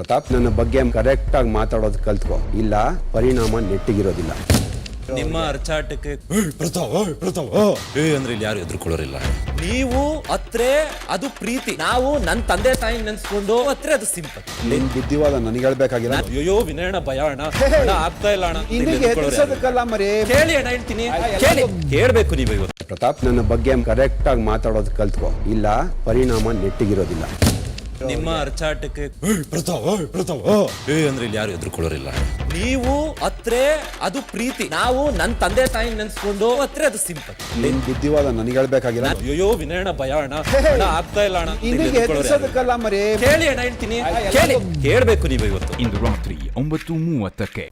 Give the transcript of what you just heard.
ಪ್ರತಾಪ್ ನನ್ನ ಬಗ್ಗೆ ಕರೆಕ್ಟ್ ಆಗಿ ಮಾತಾಡೋದು ಕಲ್ತ್ಕೊ. ಇಲ್ಲ ಪರಿಣಾಮ ನೆಟ್ಟಿಗಿರೋದಿಲ್ಲ. ನಿಮ್ಮ ಅರ್ಚಾಟಕ್ಕೆ ಪ್ರತಾಪ್ ಏಯ್, ಪ್ರತಾಪ್ ಏ. ಅಂದ್ರೆ ಇಲ್ಲಿ ಯಾರು ಎದುರ್ಕೊಳ್ಳೋರಿಲ್ಲ? ನೀವು ಅತ್ರೆ ಅದು ಪ್ರೀತಿ. ನಾವು ನನ್ನ ತಂದೆ ತಾಯಿ ನೆನ್ಸ್ಕೊಂಡು ಅತ್ರೆ ಅದು ಸಿಂಪಲ್. ನಿನ್ ಬುದ್ಧಿವಾದ ನನಗೆ ಹೇಳ್ಬೇಕಾಗಿಲ್ಲ ಅಯ್ಯೋ ವಿನಯಣ ಭಯ ಅಣ್ಣ ಅಣ್ಣ, ಆಗ್ತಾ ಇಲ್ಲ ಅಣ್ಣ. ಇಲ್ಲಿ ನಿನಗೆ ಎದುರ್ಕೊಳ್ಳೋರು ಯಾರು? ಎದುರಿಸೋದಕ್ಕಲ್ಲ ಮರಿ. ಕೇಳಿ ಅಣ್ಣ ಹೇಳ್ತೀನಿ. ಕೇಳಿ. ಹೇಳ್ಬೇಕು ನೀವು ಇವತ್ತು. ಪ್ರತಾಪ್ ನನ್ನ ಬಗ್ಗೆ ಕರೆಕ್ಟ್ ಆಗಿ ಮಾತಾಡೋದು ಕಲ್ತ್ಕೊ. ಇಲ್ಲ ಪರಿಣಾಮ ನೆಟ್ಟಿಗಿರೋದಿಲ್ಲ. ನಿಮ್ಮ ಅರ್ಚಾಟಕ್ಕೆ ಏಯ್, ಪ್ರತಾಪ್ ಏಯ್, ಪ್ರತಾಪ್ ಏ ಅಂದ್ರೆ ಇಲ್ಲಿ ಯಾರು ಕೊಡೋರಿಲ್ಲ ನೀವು ಅತ್ರೆ ಅದು ಪ್ರೀತಿ. ನಾವು ನನ್ನ ತಂದೆ ತಾಯಿ ನೆನ್ಸ್ಕೊಂಡು ಅತ್ರೆ ಅದು ಸಿಂಪಲ್ ನಿನ್ ಬುದ್ಧಿವಾದ ನನಗೆ ಹೇಳ್ಬೇಕಾಗಿಲ್ಲ? ಅಯ್ಯೋ ವಿನಯಣ ಭಯ ಅಣ್ಣ ಅಣ್ಣ, ಆಗ್ತಾ ಇಲ್ಲ ಅಣ್ಣ. ಇಲ್ಲಿ ನಿನಗೆ ಎದುರ್ಕೊಳ್ಳೋರು ಯಾರು? ಎದುರಿಸೋದಕ್ಕಲ್ಲ ಮರಿ. ಕೇಳಿ ಅಣ್ಣ ಹೇಳ್ತೀನಿ. ಕೇಳಿ. ಹೇಳ್ಬೇಕು ನೀವು ಇವತ್ತು. ಇಂದು ರಾತ್ರಿ ಒಂಬತ್ತು ಮೂವತ್ತಕ್ಕೆ